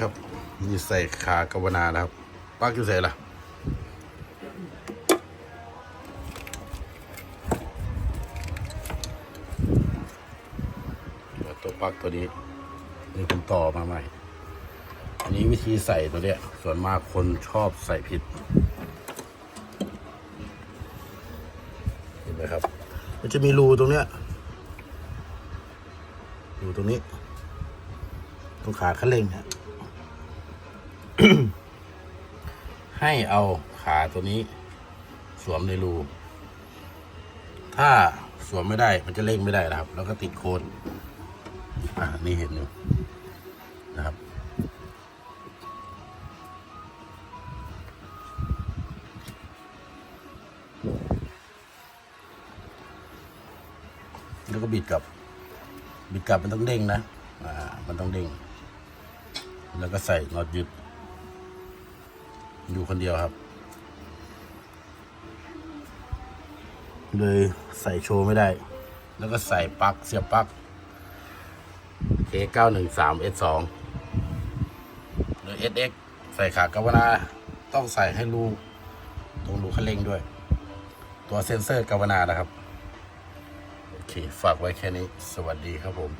ครับนี่ใส่ขากาวนานะครับปักอยู่ใส่ละตัวปักตัวนี้นี่ผมต่อมาใหม่ อันนี้วิธีใส่ตัวเนี้ย ส่วนมากคนชอบใส่ผิดเห็นไหมครับ มันจะมีรูตรงเนี้ยรูตรงนี้ ตรงขาคันเร่งเนี่ ให้เอาขาตัวนี้ สวมในรู ถ้าสวมไม่ได้มันจะเร่งไม่ได้นะครับ แล้วก็ติดโคนอ่านี่เห็นอยู่นะครับ แล้วก็บิดกลับ บิดกลับมันต้องเด้งนะ อ่า มันต้องเด้ง แล้วก็ใส่น็อตยึด อยู่คนเดียวครับ เลยใส่โชว์ไม่ได้ แล้วก็ใส่ปลั๊กเสียบปลั๊ก K913S2 หรือ SX ใส่ขากาวนาต้องใส่ให้รูตรงรูคันเร่งด้วย ตัวเซ็นเซอร์กาวนานะครับ โอเค ฝากไว้แค่นี้ สวัสดีครับผม